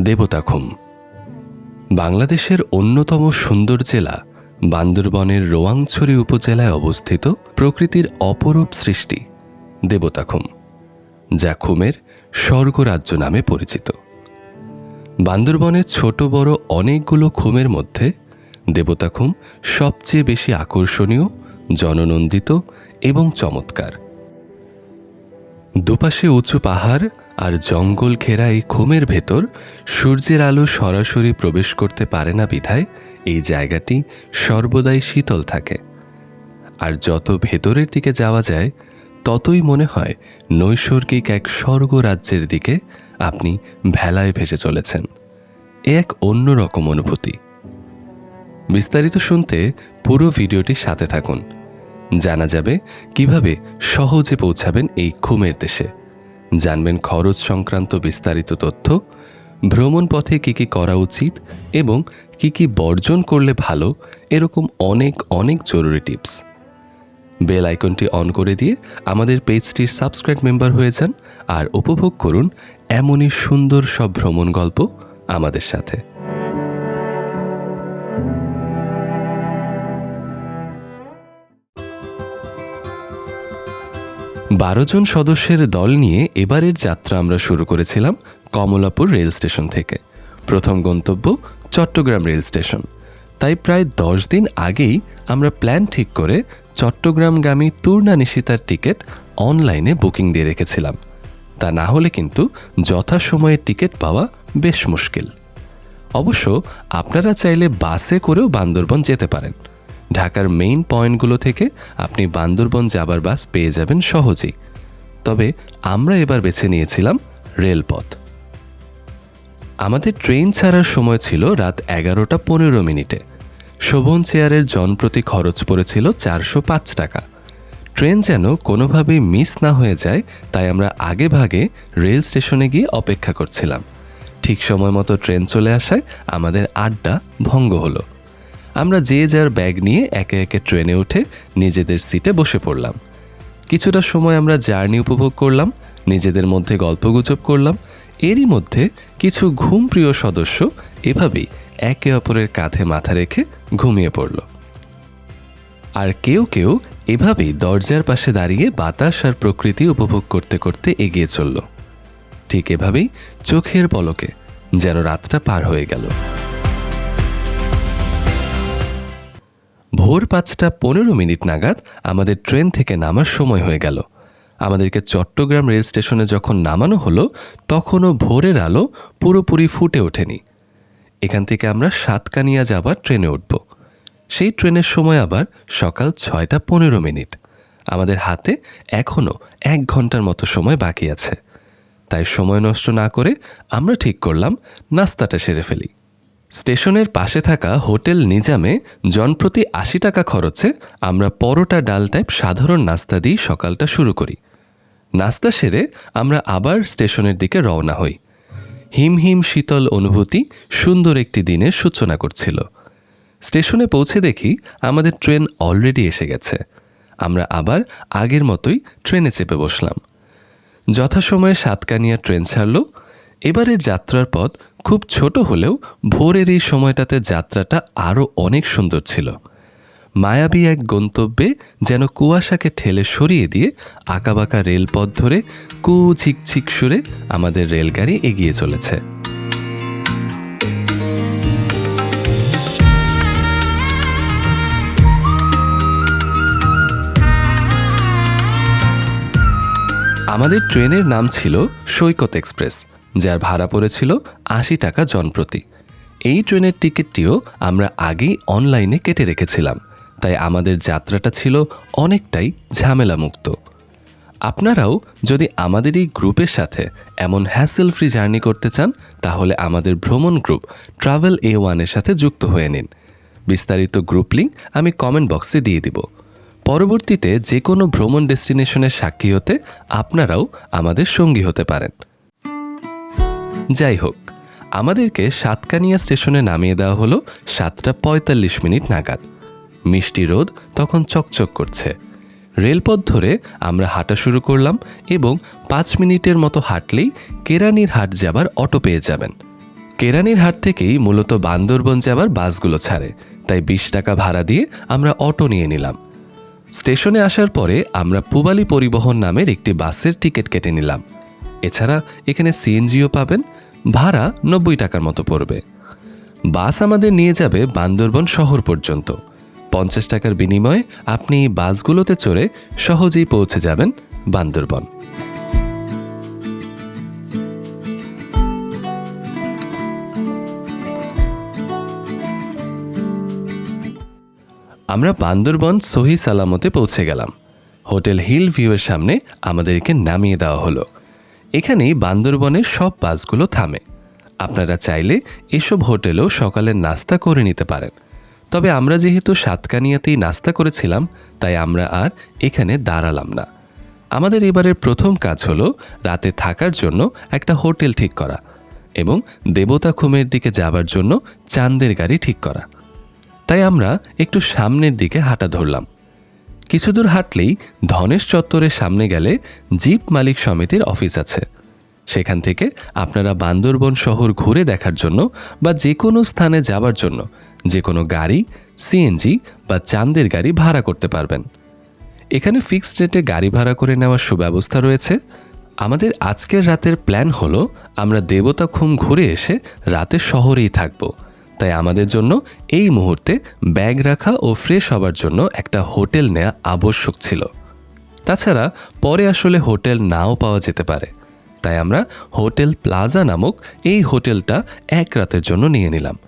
দেবতাখুম বাংলাদেশের অন্যতম সুন্দর জেলা বান্দরবনের রোয়াংছড়ি উপজেলায় অবস্থিত প্রকৃতির অপরূপ সৃষ্টি দেবতাখুম যা খুমের স্বর্গরাজ্য নামে পরিচিত। বান্দরবনের ছোট বড় অনেকগুলো খুমের মধ্যে দেবতাখুম সবচেয়ে বেশি আকর্ষণীয়, জননন্দিত এবং চমৎকার। দুপাশে উঁচু পাহাড় আর জঙ্গল ঘেরা এই খুমের ভেতর সূর্যের আলো সরাসরি প্রবেশ করতে পারে না বিধায় এই জায়গাটি সর্বদাই শীতল থাকে। আর যত ভেতরের দিকে যাওয়া যায়, ততই মনে হয় নৈসর্গিক এক স্বর্গরাজ্যের দিকে আপনি ভেলায় ভেসে চলেছেন। এ এক অন্যরকম অনুভূতি। বিস্তারিত শুনতে পুরো ভিডিওটি সাথে থাকুন। জানা যাবে কীভাবে সহজে পৌঁছাবেন এই খুমের দেশে। জানবেন খরচ সংক্রান্ত বিস্তারিত তথ্য, ভ্রমণ পথে কী কী করা উচিত এবং কি কি বর্জন করলে ভালো, এরকম অনেক অনেক জরুরি টিপস। বেল আইকনটি অন করে দিয়ে আমাদের পেজটির সাবস্ক্রাইব মেম্বার হয়ে যান আর উপভোগ করুন এমনই সুন্দর সব ভ্রমণ গল্প আমাদের সাথে। বারো জন সদস্যের দল নিয়ে এবারের যাত্রা আমরা শুরু করেছিলাম কমলাপুর রেল স্টেশন থেকে। প্রথম গন্তব্য চট্টগ্রাম রেল স্টেশন। তাই প্রায় দশ দিন আগেই আমরা প্ল্যান ঠিক করে চট্টগ্রামগামী তুর্না নিশিতার টিকিট অনলাইনে বুকিং দিয়ে রেখেছিলাম। তা না হলে কিন্তু যথাসময়ে টিকিট পাওয়া বেশ মুশকিল। অবশ্য আপনারা চাইলে বাসে করেও বান্দরবন যেতে পারেন। ঢাকার মেইন পয়েন্টগুলো থেকে আপনি বান্দরবন যাবার বাস পেয়ে যাবেন সহজেই। তবে আমরা এবার বেছে নিয়েছিলাম রেলপথ। আমাদের ট্রেন ছাড়ার সময় ছিল রাত এগারোটা পনেরো মিনিটে। শোভন চেয়ারের জনপ্রতি খরচ পড়েছিল চারশো পাঁচ টাকা। ট্রেন যেন কোনোভাবেই মিস না হয়ে যায়, তাই আমরা আগে ভাগে রেল স্টেশনে গিয়ে অপেক্ষা করছিলাম। ঠিক সময় মতো ট্রেন চলে আসায় আমাদের আড্ডা ভঙ্গ হলো। আমরা যে যার ব্যাগ নিয়ে একে একে ট্রেনে উঠে নিজেদের সিটে বসে পড়লাম। কিছুটা সময় আমরা জার্নি উপভোগ করলাম, নিজেদের মধ্যে গল্পগুজব করলাম। এরই মধ্যে কিছু ঘুমপ্রিয় সদস্য এভাবেই একে অপরের কাঁধে মাথা রেখে ঘুমিয়ে পড়ল। আর কেউ কেউ এভাবেই দরজার পাশে দাঁড়িয়ে বাতাস আর প্রকৃতি উপভোগ করতে করতে এগিয়ে চলল। ঠিক এভাবেই চোখের পলকে যেন রাতটা পার হয়ে গেল। ভোর পাঁচটা পনেরো মিনিট নাগাদ আমাদের ট্রেন থেকে নামার সময় হয়ে গেল। আমাদেরকে চট্টগ্রাম রেল স্টেশনে যখন নামানো হলো, তখনও ভোরের আলো পুরোপুরি ফুটে ওঠেনি। এখান থেকে আমরা সাতকানিয়া যাবার ট্রেনে উঠব। সেই ট্রেনের সময় আবার সকাল ছয়টা পনেরো মিনিট। আমাদের হাতে এখনও এক ঘণ্টার মতো সময় বাকি আছে। তাই সময় নষ্ট না করে আমরা ঠিক করলাম নাস্তাটা সেরে ফেলি। স্টেশনের পাশে থাকা হোটেল নিজামে জনপ্রতি আশি টাকা খরচে আমরা পরোটা ডাল টাইপ সাধারণ নাস্তা দিয়ে সকালটা শুরু করি। নাস্তা সেরে আমরা আবার স্টেশনের দিকে রওনা হই। হিম হিম শীতল অনুভূতি সুন্দর একটি দিনের সূচনা করছিল। স্টেশনে পৌঁছে দেখি আমাদের ট্রেন অলরেডি এসে গেছে। আমরা আবার আগের মতোই ট্রেনে চেপে বসলাম। যথাসময়ে সাতকানিয়া ট্রেন ছাড়ল। এবারের যাত্রার পথ খুব ছোট হলেও ভোরের এই সময়টাতে যাত্রাটা আরও অনেক সুন্দর ছিল। মায়াবী এক গন্তব্যে যেন কুয়াশাকে ঠেলে সরিয়ে দিয়ে আঁকাবাঁকা রেলপথ ধরে কু ঝিকঝিক সুরে আমাদের রেলগাড়ি এগিয়ে চলেছে। আমাদের ট্রেনের নাম ছিল সৈকত এক্সপ্রেস। যার ভাড়া পড়েছিল আশি টাকা জনপ্রতি। এই ট্রেনের টিকিটটিও আমরা আগেই অনলাইনে কেটে রেখেছিলাম, তাই আমাদের যাত্রাটা ছিল অনেকটাই ঝামেলামুক্ত। আপনারাও যদি আমাদের এই গ্রুপের সাথে এমন হ্যাসেল ফ্রি জার্নি করতে চান, তাহলে আমাদের ভ্রমণ গ্রুপ ট্রাভেল এ ওয়ানের সাথে যুক্ত হয়ে নিন। বিস্তারিত গ্রুপ লিঙ্ক আমি কমেন্ট বক্সে দিয়ে দিব। পরবর্তীতে যে কোনো ভ্রমণ ডেস্টিনেশনের সাক্ষী হতে আপনারাও আমাদের সঙ্গী হতে পারেন। যাই হোক আমাদেরকে সাতকানিয়া স্টেশনে নামিয়ে দেওয়া হলো সাতটা পঁয়তাল্লিশ মিনিট নাগাদ। মিষ্টি রোদ তখন চকচক করছে। রেলপথ ধরে আমরা হাঁটা শুরু করলাম এবং পাঁচ মিনিটের মতো হাঁটলেই কেরানির হাট যাবার অটো পেয়ে যাবেন। কেরানির হাট থেকেই মূলত বান্দরবন যাবার বাসগুলো ছাড়ে, তাই বিশ টাকা ভাড়া দিয়ে আমরা অটো নিয়ে নিলাম। স্টেশনে আসার পরে আমরা পুবালি পরিবহন নামের একটি বাসের টিকিট কেটে নিলাম। এছাড়া এখানে সিএনজিও পাবেন ভাড়া নব্বই টাকার মতো পড়বে। বাস আমাদের নিয়ে যাবে বান্দরবন শহর পর্যন্ত। পঞ্চাশ টাকার বিনিময়ে আপনি বাসগুলোতে চড়ে সহজেই পৌঁছে যাবেন বান্দরবন। আমরা বান্দরবন সহি সালামতে পৌঁছে গেলাম। হোটেল হিল ভিউয়ের সামনে আমাদেরকে নামিয়ে দেওয়া হলো। এখানেই বান্দরবনের সব বাসগুলো থামে। আপনারা চাইলে এসব হোটেলেও সকালের নাস্তা করে নিতে পারেন। তবে আমরা যেহেতু সাতকানিয়াতেই নাস্তা করেছিলাম, তাই আমরা আর এখানে দাঁড়ালাম না। আমাদের এবারের প্রথম কাজ হলো রাতে থাকার জন্য একটা হোটেল ঠিক করা এবং দেবতা খুমের দিকে যাবার জন্য চাঁদের গাড়ি ঠিক করা। তাই আমরা একটু সামনের দিকে হাঁটা ধরলাম। কিছু দূর হাঁটলেই ধনেশ চত্বরের সামনে গেলে জিপ মালিক সমিতির অফিস আছে। সেখান থেকে আপনারা বান্দরবন শহর ঘুরে দেখার জন্য বা যে কোনো স্থানে যাবার জন্য যে কোনো গাড়ি, সিএনজি বা চাঁদের গাড়ি ভাড়া করতে পারবেন। এখানে ফিক্সড রেটে গাড়ি ভাড়া করে নেওয়ার সুব্যবস্থা রয়েছে। আমাদের আজকের রাতের প্ল্যান হলো, আমরা দেবতা খুম ঘুরে এসে রাতে শহরেই থাকব। তাই আমাদের জন্য এই মুহূর্তে ব্যাগ রাখা ও ফ্রেশ হবার জন্য একটা হোটেল নেওয়া আবশ্যক ছিল। তাছাড়া পরে আসলে হোটেল নাও পাওয়া যেতে পারে। তাই আমরা হোটেল প্লাজা নামক এই হোটেলটা এক রাতের জন্য নিয়ে নিলাম।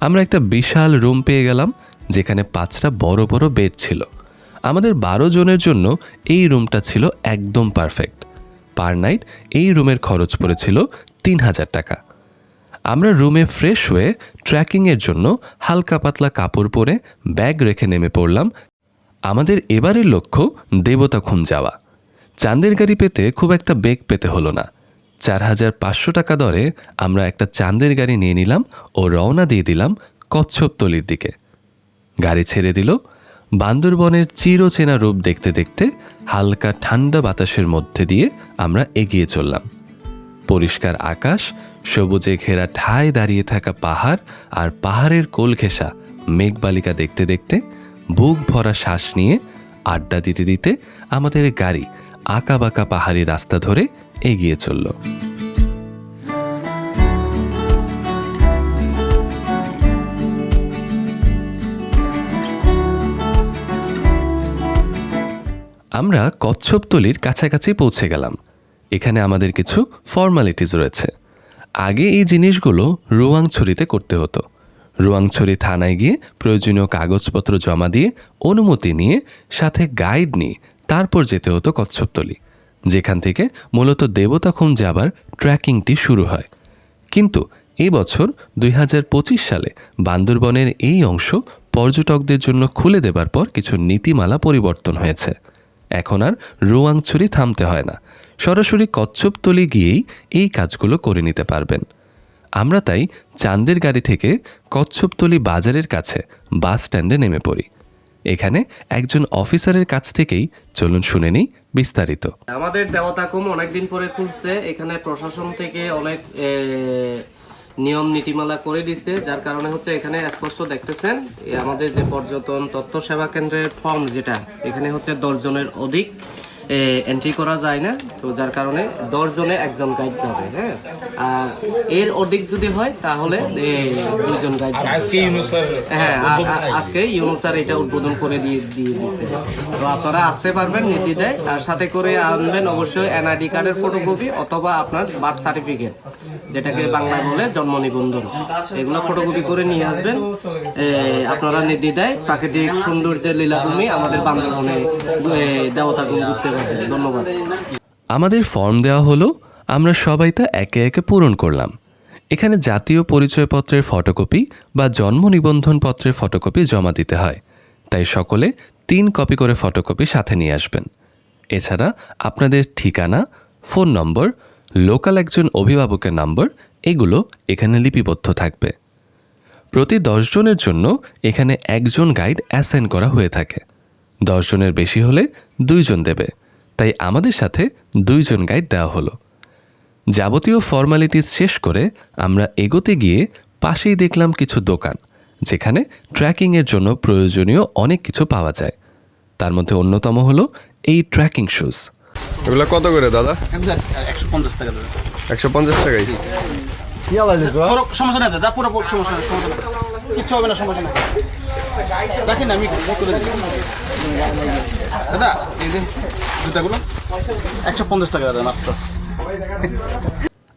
আমরা একটা বিশাল রুম পেয়ে গেলাম, যেখানে পাঁচটা বড় বড় বেড ছিল। আমাদের বারো জনের জন্য এই রুমটা ছিল একদম পারফেক্ট। পার নাইট এই রুমের খরচ পড়েছিল তিন হাজার টাকা। আমরা রুমে ফ্রেশ হয়ে ট্র্যাকিংয়ের জন্য হালকা পাতলা কাপড় পরে ব্যাগ রেখে নেমে পড়লাম। আমাদের এবারের লক্ষ্য দেবতা খুন যাওয়া। চাঁদের গাড়ি পেতে খুব একটা বেগ পেতে হলো না। চার হাজার পাঁচশো টাকা দরে আমরা একটা চাঁদের গাড়ি নিয়ে নিলাম ও রওনা দিয়ে দিলাম কচ্ছপতলির দিকে। গাড়ি ছেড়ে দিল। বান্দরবনের চিরচেনা রূপ দেখতে দেখতে হালকা ঠান্ডা বাতাসের মধ্যে দিয়ে আমরা এগিয়ে চললাম। পরিষ্কার আকাশ, সবুজে ঘেরা ঠায় দাঁড়িয়ে থাকা পাহাড় আর পাহাড়ের কোল ঘেঁষা মেঘবালিকা দেখতে দেখতে বুক ভরা শ্বাস নিয়ে আড্ডা দিতে দিতে আমাদের গাড়ি আঁকাবাঁকা পাহাড়ি রাস্তা ধরে এগিয়ে চলল। আমরা কচ্ছপতলির কাছাকাছি পৌঁছে গেলাম। এখানে আমাদের কিছু ফর্মালিটিস রয়েছে। আগে এই জিনিসগুলো রুয়াংছড়িতে করতে হতো। রুয়াংছড়ি থানায় গিয়ে প্রয়োজনীয় কাগজপত্র জমা দিয়ে, অনুমতি নিয়ে, সাথে গাইড নিয়ে তারপর যেতে হতো কচ্ছপতলি, যেখান থেকে মূলত দেবতাখুম যাবার ট্র্যাকিংটি শুরু হয়। কিন্তু এই বছর দুই হাজার পঁচিশ সালে বান্দরবনের এই অংশ পর্যটকদের জন্য খুলে দেবার পর কিছু নীতিমালা পরিবর্তন হয়েছে। এখন আর রোয়াংছড়ি থামতে হয় না। সরাসরি কচ্ছপতলি গিয়েই এই কাজগুলো করে নিতে পারবেন। আমরা তাই চাঁদের গাড়ি থেকে কচ্ছপতলি বাজারের কাছে বাস স্ট্যান্ডে নেমে পড়ি। এখানে একজন অফিসারের কাছ থেকেই চলুন শুনে নিই বিস্তারিত। আমাদের দেবতাকুম অনেকদিন পরে খুলছে। এখানে প্রশাসন থেকে অনেক নিয়ম নীতিমালা করে দিছে, যার কারণে হচ্ছে এখানে স্পষ্ট দেখতেছেন আমাদের যে পর্যটন তথ্য সেবা কেন্দ্রের ফর্ম যেটা, এখানে হচ্ছে দশজনের অধিক। এন্ট্রি করা যায় না তো যার কারণে দশজনে একজন গাইড যাবে হ্যাঁ? আর এর অধিক যদি হয় তাহলে এ, দুইজন গাইড যাবে। হ্যাঁ আর আর আজকে ইউনুস স্যার এটা উদ্বোধন করে দিয়ে দিয়ে দিচ্ছে। তো আপনারা আসতে পারবেন নীতি দেয় তার সাথে করে আনবেন অবশ্যই এনআইডি কার্ডের ফটোকপি অথবা আপনার বার্থ সার্টিফিকেট যেটাকে বাংলায় বলে জন্ম নিবন্ধন। এগুলো ফটোকপি করে নিয়ে আসবেন। আপনারা নীতি দেয় প্রাকৃতিক সৌন্দর্যের লীলাভূমি আমাদের বান্দরবনে দেবতাগুণ ঘুরতে আমাদের ফর্ম দেওয়া হলো, আমরা সবাই তা একে একে পূরণ করলাম। এখানে জাতীয় পরিচয়পত্রের ফটোকপি বা জন্ম নিবন্ধন পত্রের ফটোকপি জমা দিতে হয়। তাই সকলে তিন কপি করে ফটোকপি সাথে নিয়ে আসবেন। এছাড়া আপনাদের ঠিকানা ফোন নম্বর লোকাল একজন অভিভাবকের নম্বর এগুলো এখানে লিপিবদ্ধ থাকবে। প্রতি দশজনের জন্য এখানে একজন গাইড অ্যাসাইন করা হয়ে থাকে। দশজনের বেশি হলে দুইজন দেবে। তাই আমাদের সাথে দুইজন গাইড দেওয়া হলো। যাবতীয় ফর্মালিটিস শেষ করে আমরা এগোতে গিয়ে পাশেই দেখলাম কিছু দোকান যেখানে ট্র্যাকিংয়ের জন্য প্রয়োজনীয় অনেক কিছু পাওয়া যায়। তার মধ্যে অন্যতম হলো এই ট্র্যাকিং শুজ। এগুলো কত করে দাদা? একশো পঞ্চাশ টাকা একশো পঞ্চাশ টাকাই সমস্যা নেই দাদা পুরো সমস্যা নেই সমস্যা নেই। কিচ্ছু হবে না সমস্যা নেই। রাখেন না, আমি আমি করে দিচ্ছি দাদা এই যে জুতাগুলো একশো পঞ্চাশ টাকা দাদা মাত্র।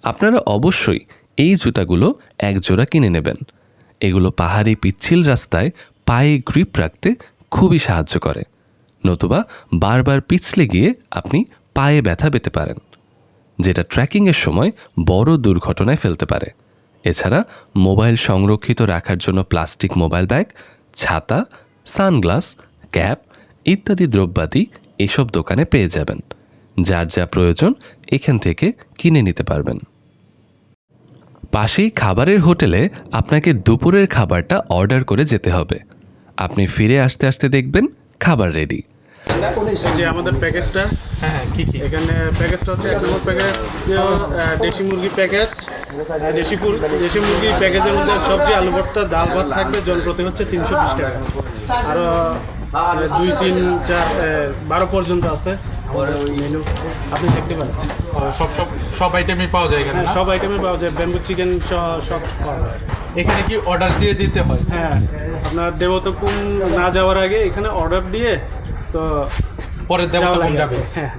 আপনারা অবশ্যই এই জুতাগুলো এক জোড়া কিনে নেবেন। এগুলো পাহাড়ি পিচ্ছিল রাস্তায় পায়ে গ্রিপ রাখতে খুবই সাহায্য করে। নতুবা বারবার পিছলে গিয়ে আপনি পায়ে ব্যথা পেতে পারেন। যেটা ট্র্যাকিংয়ের সময় বড় দুর্ঘটনায় ফেলতে পারে। এছাড়া মোবাইল সংরক্ষিত রাখার জন্য প্লাস্টিক মোবাইল ব্যাগ, ছাতা, সানগ্লাস, ক্যাপ ইত্যাদি দ্রব্যাদি এসব দোকানে পেয়ে যাবেন। যার যা প্রয়োজন এখান থেকে কিনে নিতে পারবেন। পাশেই খাবারের হোটেলে আপনাকে দুপুরের খাবারটা অর্ডার করে যেতে হবে। আপনি ফিরে আসতে আসতে দেখবেন খাবার রেডি। যে আমাদের প্যাকেজটা হ্যাঁ এখানে প্যাকেজটা হচ্ছে এক নম্বর প্যাকেজ দেশি মুরগি প্যাকেজ দেশি দেশি মুরগি প্যাকেজের মধ্যে সবজি আলু ভর্তা ডাল ভাত থাকবে জনপ্রতি হচ্ছে তিনশো বিশ টাকা। আরও দুই তিন চার বারো পর্যন্ত আছে মেনু আপনি দেখতে পারেন। সব সব সব আইটেমই পাওয়া যায় এখানে হ্যাঁ সব আইটেমে পাওয়া যায়। ব্যাম্বু চিকেন সব পাওয়া যায়। এখানে কি অর্ডার দিয়ে দিতে হয়? হ্যাঁ আপনার দেবতকুম না যাওয়ার আগে এখানে অর্ডার দিয়ে তো পরে দেবতা লাগে যাবে? হ্যাঁ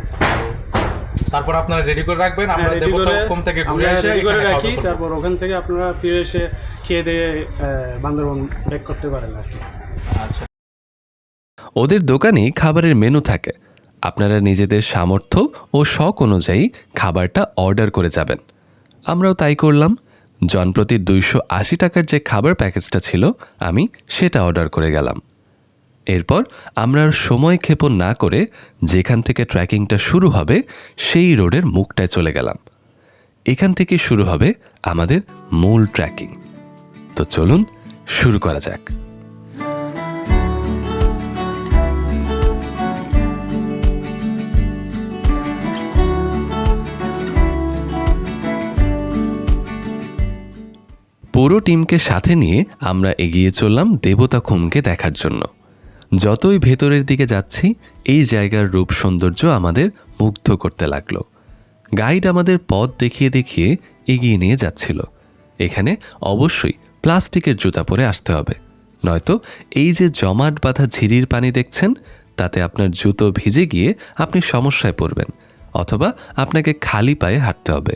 তারপর আপনারা রেডি করে রাখবেন আমরা হ্যাঁ, দেবতা করে- কম থেকে ঘুরে আমরা এসে করে এখানে রাখি। তারপর ওখান থেকে আপনারা ফিরে এসে খেয়ে দিয়ে বান্দরবন ব্যাক করতে পারেন আর কি। আচ্ছা। ওদের দোকানেই খাবারের মেনু থাকে। আপনারা নিজেদের সামর্থ্য ও শখ অনুযায়ী খাবারটা অর্ডার করে যাবেন। আমরাও তাই করলাম। জনপ্রতি দুইশো আশি টাকার যে খাবার প্যাকেজটা ছিল আমি সেটা অর্ডার করে গেলাম। এরপর আমরা সময় ক্ষেপণ না করে যেখান থেকে ট্র্যাকিংটা শুরু হবে, সেই রোডের মুখটায় চলে গেলাম। এখান থেকে শুরু হবে আমাদের মূল ট্র্যাকিং। তো চলুন, শুরু করা যাক। পুরো টিমকে সাথে নিয়ে আমরা এগিয়ে চললাম দেবতা খুমকে দেখার জন্য। যতই ভেতরের দিকে যাচ্ছি, এই জায়গার রূপ সৌন্দর্য আমাদের মুগ্ধ করতে লাগল। গাইড আমাদের পথ দেখিয়ে দেখিয়ে এগিয়ে নিয়ে যাচ্ছিল। এখানে অবশ্যই প্লাস্টিকের জুতা পরে আসতে হবে। নয়তো এই যে জমাট বাঁধা ঝিরির পানি দেখছেন, তাতে আপনার জুতো ভিজে গিয়ে আপনি সমস্যায় পড়বেন, অথবা আপনাকে খালি পায়ে হাঁটতে হবে।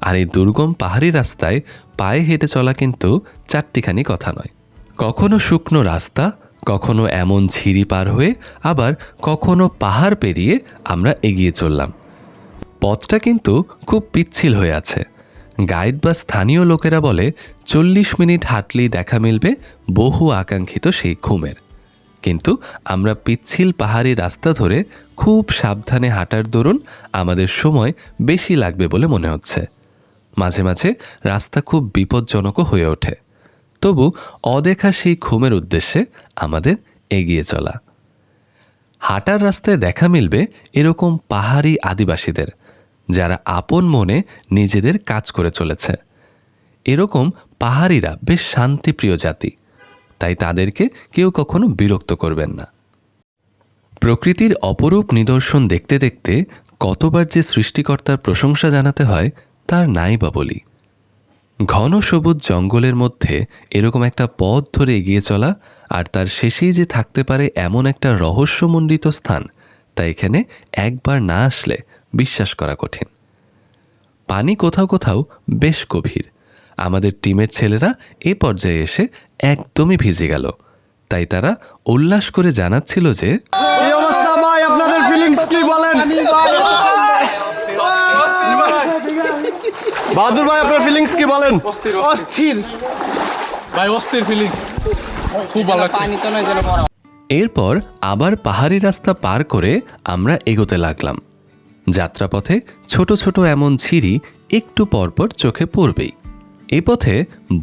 আর এই দুর্গম পাহাড়ি রাস্তায় পায়ে হেঁটে চলা কিন্তু চারটিখানি কথা নয়। কখনো শুকনো রাস্তা কখনো এমন ঝিরি পার হয়ে আবার কখনো পাহাড় পেরিয়ে আমরা এগিয়ে চললাম। পথটা কিন্তু খুব পিচ্ছিল হয়ে আছে। গাইড বা স্থানীয় লোকেরা বলে, চল্লিশ মিনিট হাঁটলেই দেখা মিলবে বহু আকাঙ্ক্ষিত সেই ঘুমের। কিন্তু আমরা পিচ্ছিল পাহাড়ি রাস্তা ধরে খুব সাবধানে হাঁটার দরুন আমাদের সময় বেশি লাগবে বলে মনে হচ্ছে। মাঝে মাঝে রাস্তা খুব বিপজ্জনকও হয়ে ওঠে। তবু অদেখা সেই ঘুমের উদ্দেশ্যে আমাদের এগিয়ে চলা। হাঁটার রাস্তায় দেখা মিলবে এরকম পাহাড়ি আদিবাসীদের, যারা আপন মনে নিজেদের কাজ করে চলেছে। এরকম পাহাড়িরা বেশ শান্তিপ্রিয় জাতি, তাই তাদেরকে কেউ কখনো বিরক্ত করবেন না। প্রকৃতির অপরূপ নিদর্শন দেখতে দেখতে কতবার যে সৃষ্টিকর্তার প্রশংসা জানাতে হয়, তার নাই বা বলি। ঘন সবুজ জঙ্গলের মধ্যে এরকম একটা পথ ধরে এগিয়ে চলা আর তার শেষেই যে থাকতে পারে এমন একটা রহস্যমণ্ডিত স্থান, তা এখানে একবার না আসলে বিশ্বাস করা কঠিন। পানি কোথাও কোথাও বেশ গভীর। আমাদের টিমের ছেলেরা এ পর্যায়ে এসে একদমই ভিজে গেল। তাই তারা উল্লাস করে জানাচ্ছিল যে কি বলেন? বাহাদুর ভাই আপনার ফিলিংস কি বলেন? অস্থির ভাই অস্থির ফিলিংস খুব ভালো লাগছে। পানি তো নয় যেন বড় এরপর আবার পাহাড়ি রাস্তা পার করে আমরা এগোতে লাগলাম। যাত্রাপথে ছোট ছোট এমন ঝিরি একটু পরপর চোখে পড়বেই। এ পথে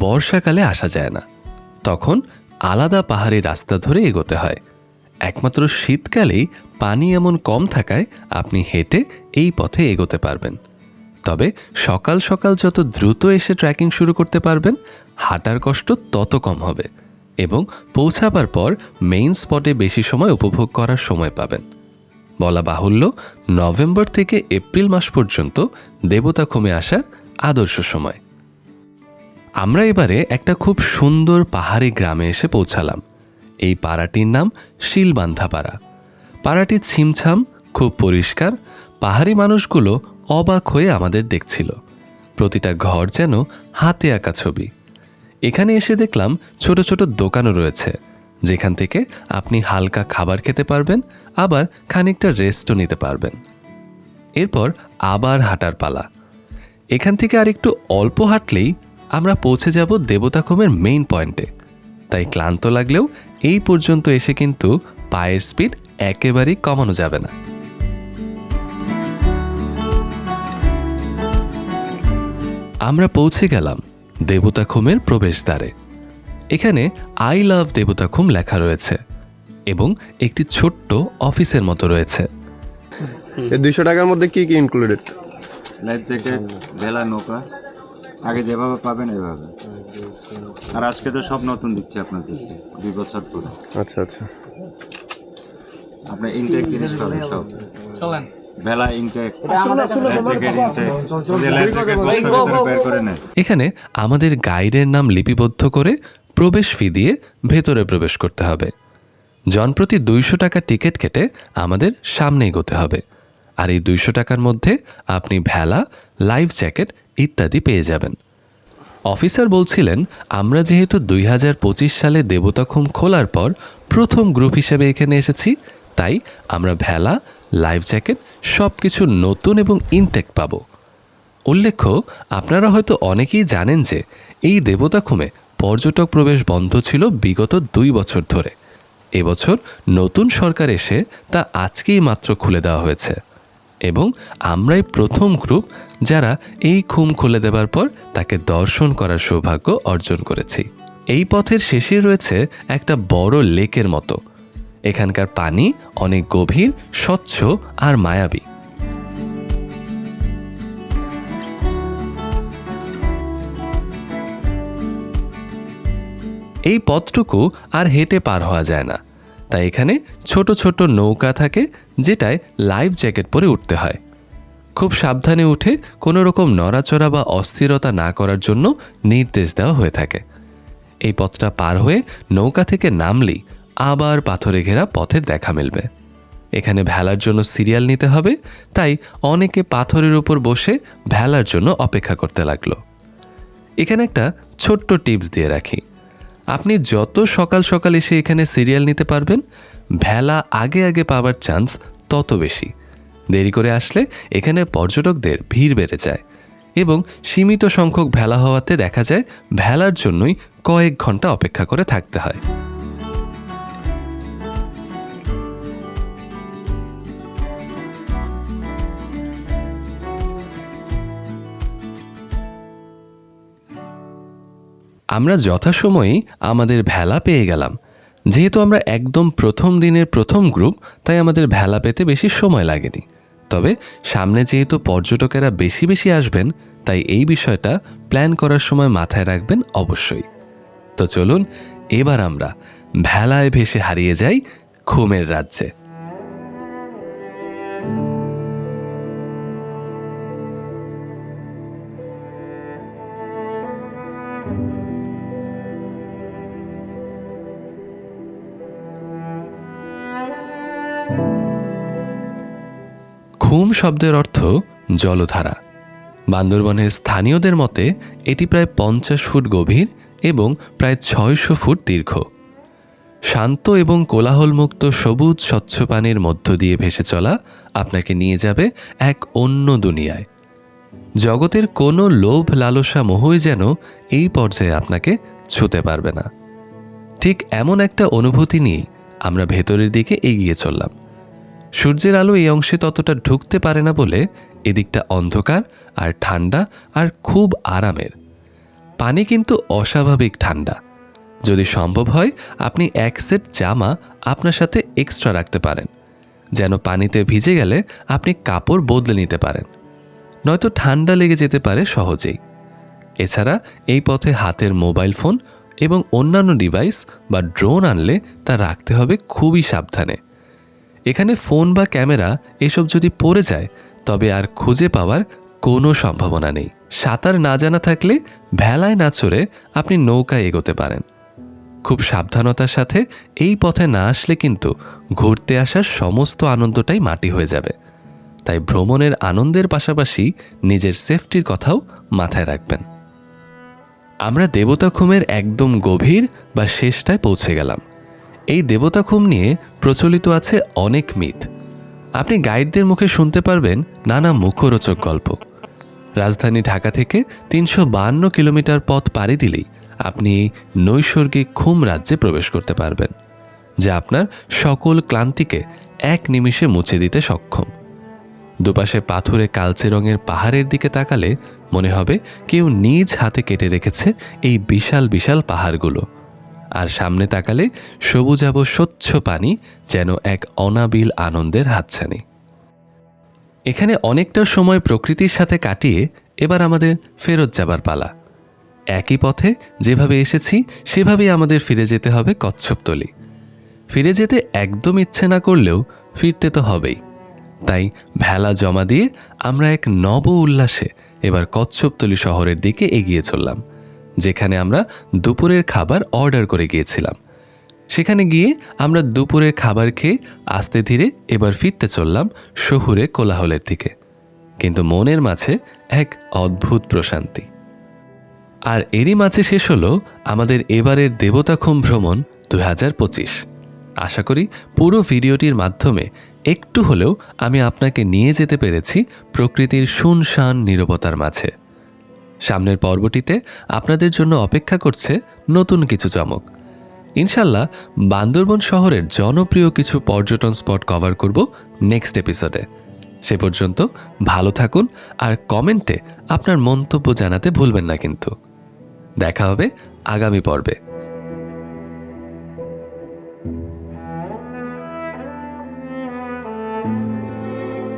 বর্ষাকালে আসা যায় না। তখন আলাদা পাহাড়ি রাস্তা ধরে এগোতে হয়। একমাত্র শীতকালেই পানি এমন কম থাকায় আপনি হেঁটে এই পথে এগোতে পারবেন। তবে সকাল সকাল যত দ্রুত এসে ট্রেকিং শুরু করতে পারবেন, হাঁটার কষ্ট তত কম হবে এবং পৌঁছাবার পর মেইন স্পটে বেশি সময় উপভোগ করার সময় পাবেন। বলা বাহুল্য, নভেম্বর থেকে এপ্রিল মাস পর্যন্ত দেবতা কমে আসার আদর্শ সময়। আমরা এবারে একটা খুব সুন্দর পাহাড়ি গ্রামে এসে পৌঁছালাম। এই পাড়াটির নাম শিলবান্ধা পাড়া পাড়াটি ছিমছাম, খুব পরিষ্কার, পাহাড়ি মানুষগুলো অবাক হয়ে আমাদের দেখছিল। প্রতিটা ঘর যেন হাতে আঁকা ছবি। এখানে এসে দেখলাম ছোট ছোট দোকানও রয়েছে, যেখান থেকে আপনি হালকা খাবার খেতে পারবেন, আবার খানিকটা রেস্টও নিতে পারবেন। এরপর আবার হাঁটার পালা। এখান থেকে আর একটু অল্প হাঁটলেই আমরা পৌঁছে যাব দেবতাখমের মেইন পয়েন্টে তাই ক্লান্ত লাগলেও এই পর্যন্ত এসে কিন্তু পায়ের স্পিড একেবারেই কমানো যাবে না। আমরা পৌঁছে গেলাম দেবতাখুমের প্রবেশদ্বারে। এখানে আই লাভ দেবতাখুম লেখা রয়েছে এবং একটি ছোট্ট অফিসের মতো রয়েছে। এই দুইশো টাকার মধ্যে কি কি ইনক্লুডেড লাইফ জ্যাকেট ভেলা নৌকা। আগে যেভাবে পাবেন এভাবে। আর আজকে তো সব নতুন দিচ্ছি আপনাদেরকে দুই বছর পরে। আচ্ছা আচ্ছা। আপনার ইনটেক জিনিস পাবেন সব। ভেলা এখানে আমাদের গাইডের নাম লিপিবদ্ধ করে প্রবেশ ফি দিয়ে ভেতরে প্রবেশ করতে হবে। জনপ্রতি দুইশো টাকা টিকিট কেটে আমাদের সামনে এগোতে হবে। আর এই দুইশো টাকার মধ্যে আপনি ভেলা লাইফ জ্যাকেট ইত্যাদি পেয়ে যাবেন। অফিসার বলছিলেন আমরা যেহেতু দুই হাজার পঁচিশ সালে দেবতাখুম খোলার পর প্রথম গ্রুপ হিসেবে এখানে এসেছি তাই আমরা ভেলা লাইফ জ্যাকেট সব কিছু নতুন এবং ইনটেক পাবো। উল্লেখ্য, আপনারা হয়তো অনেকেই জানেন যে এই দেবতাখুমে পর্যটক প্রবেশ বন্ধ ছিল বিগত দুই বছর ধরে। এবছর নতুন সরকার এসে তা আজকেই মাত্র খুলে দেওয়া হয়েছে। এবং আমরাই প্রথম গ্রুপ যারা এই খুম খুলে দেওয়ার পর তাকে দর্শন করার সৌভাগ্য অর্জন করেছি। এই পথের শেষে রয়েছে একটা বড় লেকের মতো। এখানকার পানি অনেক গভীর, স্বচ্ছ আর মায়াবী। এই পথটুকু আর হেঁটে পার হওয়া যায় না। তাই এখানে ছোট ছোট নৌকা থাকে যেটায় লাইফ জ্যাকেট পরে উঠতে হয়। খুব সাবধানে উঠে কোনো রকম নড়াচড়া বা অস্থিরতা না করার জন্য নির্দেশ দেওয়া হয়ে থাকে। এই পথটা পার হয়ে নৌকা থেকে নামলেই আবার পাথরে ঘেরা পথের দেখা মিলবে। এখানে ভেলার জন্য সিরিয়াল নিতে হবে, তাই অনেকে পাথরের উপর বসে ভেলার জন্য অপেক্ষা করতে লাগল। এখানে একটা ছোট্ট টিপস দিয়ে রাখি। আপনি যত সকাল সকাল এসে এখানে সিরিয়াল নিতে পারবেন, ভেলা আগে আগে পাওয়ার চান্স তত বেশি। দেরি করে আসলে এখানে পর্যটকদের ভিড় বেড়ে যায় এবং সীমিত সংখ্যক ভেলা হওয়াতে দেখা যায় ভেলার জন্যই কয়েক ঘণ্টা অপেক্ষা করে থাকতে হয়। আমরা যথাসময়েই আমাদের ভেলা পেয়ে গেলাম। যেহেতু আমরা একদম প্রথম দিনের প্রথম গ্রুপ, তাই আমাদের ভেলা পেতে বেশি সময় লাগেনি। তবে সামনে যেহেতু পর্যটকেরা বেশি বেশি আসবেন, তাই এই বিষয়টা প্ল্যান করার সময় মাথায় রাখবেন অবশ্যই। তো চলুন, এবার আমরা ভেলায় ভেসে হারিয়ে যাই ঘুমের রাজ্যে। খুম শব্দের অর্থ জলধারা। বান্দরবনের স্থানীয়দের মতে, এটি প্রায় পঞ্চাশ ফুট গভীর এবং প্রায় ছয়শো ফুট দীর্ঘ। শান্ত এবং কোলাহলমুক্ত সবুজ স্বচ্ছ পানির মধ্য দিয়ে ভেসে চলা আপনাকে নিয়ে যাবে এক অন্য দুনিয়ায়। জগতের কোনো লোভ লালসা মোহই যেন এই পর্যায়ে আপনাকে ছুতে পারবে না। ঠিক এমন একটা অনুভূতি নিয়ে আমরা ভেতরের দিকে এগিয়ে চললাম। সূর্যের আলো এই অংশে ততটা ঢুকতে পারে না বলে এদিকটা অন্ধকার আর ঠান্ডা আর খুব আরামের। পানি কিন্তু অস্বাভাবিক ঠান্ডা। যদি সম্ভব হয়, আপনি এক সেট জামা আপনার সাথে এক্সট্রা রাখতে পারেন। যেন পানিতে ভিজে গেলে আপনি কাপড় বদলে নিতে পারেন। নয়তো ঠান্ডা লেগে যেতে পারে সহজেই। এছাড়া এই পথে হাতের মোবাইল ফোন এবং অন্যান্য ডিভাইস বা ড্রোন আনলে তা রাখতে হবে খুবই সাবধানে। এখানে ফোন বা ক্যামেরা এসব যদি পড়ে যায়, তবে আর খুঁজে পাওয়ার কোনো সম্ভাবনা নেই। সাঁতার না জানা থাকলে ভেলায় না চড়ে আপনি নৌকায় এগোতে পারেন। খুব সাবধানতার সাথে এই পথে না আসলে কিন্তু ঘুরতে আসার সমস্ত আনন্দটাই মাটি হয়ে যাবে। তাই ভ্রমণের আনন্দের পাশাপাশি নিজের সেফটির কথাও মাথায় রাখবেন। আমরা দেবতাখুমের একদম গভীর বা শেষটায় পৌঁছে গেলাম। এই দেবতাখুম নিয়ে প্রচলিত আছে অনেক মিথ। আপনি গাইডদের মুখে শুনতে পারবেন নানা মুখরোচক গল্প। রাজধানী ঢাকা থেকে তিনশো বাহান্ন কিলোমিটার পথ পাড়ি দিলেই আপনি নৈসর্গিক খুম রাজ্যে প্রবেশ করতে পারবেন, যা আপনার সকল ক্লান্তিকে এক নিমিষে মুছে দিতে সক্ষম। দুপাশে পাথুরে কালচে রঙের পাহাড়ের দিকে তাকালে মনে হবে কেউ নিজ হাতে কেটে রেখেছে এই বিশাল বিশাল পাহাড়গুলো। আর সামনে তাকালে সবুজাব স্বচ্ছ পানি যেন এক অনাবিল আনন্দের হাতছানি। এখানে অনেকটা সময় প্রকৃতির সাথে কাটিয়ে এবার আমাদের ফেরত যাবার পালা। একই পথে যেভাবে এসেছি, সেভাবেই আমাদের ফিরে যেতে হবে কচ্ছপতলি। ফিরে যেতে একদম ইচ্ছে না করলেও ফিরতে তো হবেই। তাই ভেলা জমা দিয়ে আমরা এক নব উল্লাসে এবার কচ্ছপতলি শহরের দিকে এগিয়ে চললাম। যেখানে আমরা দুপুরের খাবার অর্ডার করে গিয়েছিলাম। সেখানে গিয়ে আমরা দুপুরের খাবার খেয়ে আস্তে ধীরে এবার ফিরতে চললাম শহুরে কোলাহলের দিকে। কিন্তু মনের মাঝে এক অদ্ভুত প্রশান্তি। আর এরই মাঝে শেষ হলো আমাদের এবারের দেবতাখুম ভ্রমণ দু হাজার পঁচিশ। আশা করি পুরো ভিডিওটির মাধ্যমে একটু হলেও আমি আপনাকে নিয়ে যেতে পেরেছি প্রকৃতির শুনশান নীরবতার মাঝে। সামনের পর্বটিতে আপনাদের জন্য অপেক্ষা করছে নতুন কিছু চমক। ইনশাল্লাহ বান্দরবন শহরের জনপ্রিয় কিছু পর্যটন স্পট কভার করব নেক্সট এপিসোডে। সে পর্যন্ত ভালো থাকুন আর কমেন্টে আপনার মন্তব্য জানাতে ভুলবেন না কিন্তু। দেখা হবে আগামী পর্বে।